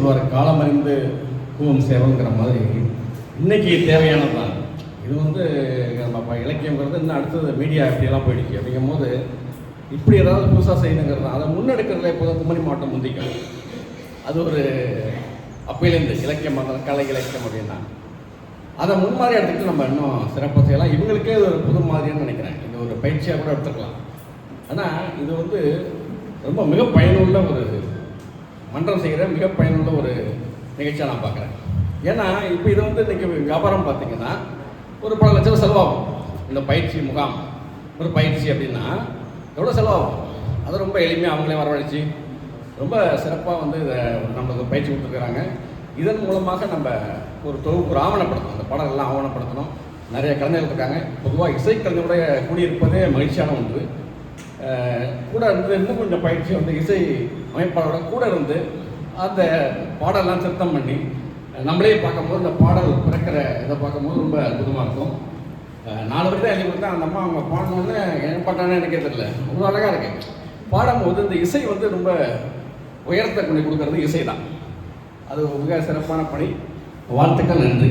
சொல்வார் காலமறிந்து கூவம் சேவங்கிற மாதிரி. இன்னைக்கு தேவையானதான் இது வந்து நம்ம இப்போ இலக்கியங்கிறது இன்னும் அடுத்தது மீடியா இப்படியெல்லாம் போயிடுச்சு. அப்படிங்கும் போது இப்படி ஏதாவது புதுசாக செய்யணுங்கிறது அதை முன்னெடுக்கிறதுல எப்போதும் குமரி மாவட்டம் முந்திக்கும் அது ஒரு அப்பையிலேருந்து இலக்கியம் அந்த கலை இலக்கியம் அப்படின்னா. அதை முன்மாதிரி எடுத்துக்கிட்டு நம்ம இன்னும் சிறப்பாக செய்யலாம். இவங்களுக்கே இது ஒரு புது மாதிரின்னு நினைக்கிறேன். இது ஒரு பயிற்சியாக கூட எடுத்துக்கலாம். ஆனால் இது வந்து ரொம்ப மிக பயனுள்ள ஒரு மன்றம் செய்கிற மிக பயனுள்ள ஒரு நிகழ்ச்சியாக நான் பார்க்குறேன். ஏன்னா இப்போ இது வந்து இன்றைக்கி வியாபாரம் பார்த்தீங்கன்னா ஒரு பல லட்சம் செலவாகும். இந்த பயிற்சி முகாம் ஒரு பயிற்சி அப்படின்னா எவ்வளோ செலவாகும்? அது ரொம்ப எளிமையாக அவங்களே வரவழைச்சி ரொம்ப சிறப்பாக வந்து இதை நம்மளுக்கு பயிற்சி கொடுத்துருக்குறாங்க. இதன் மூலமாக நம்ம ஒரு தொகுப்பு ஒரு ஆவணப்படுத்தணும். அந்த படம் எல்லாம் ஆவணப்படுத்தணும். நிறைய கலைஞர்கள் இருக்காங்க. பொதுவாக இசைக்கலைஞருடைய கூடியிருப்பதே மகிழ்ச்சியான ஒன்று. கூட இருந்து இன்னும் கொஞ்சம் பயிற்சி வந்து இசை அமைப்பாளரோட கூட இருந்து அந்த பாடலாம் சுத்தம் பண்ணி நம்மளே பார்க்கும்போது இந்த பாடல் பிறக்கிற இதை பார்க்கும்போது ரொம்ப அற்புதமாக இருக்கும். நாலு பேர் தான் எழுதி அந்த அம்மா அவங்க பாடணுன்னு என்ன பாட்டானே எனக்கே தெரியல. ரொம்ப அழகாக இருக்கு. பாடும்போது இந்த இசை வந்து ரொம்ப உயரத்தை கொண்டு கொடுக்கறது இசை தான் அது மிக சிறப்பான பணி. வாழ்த்துக்கள் நன்றி.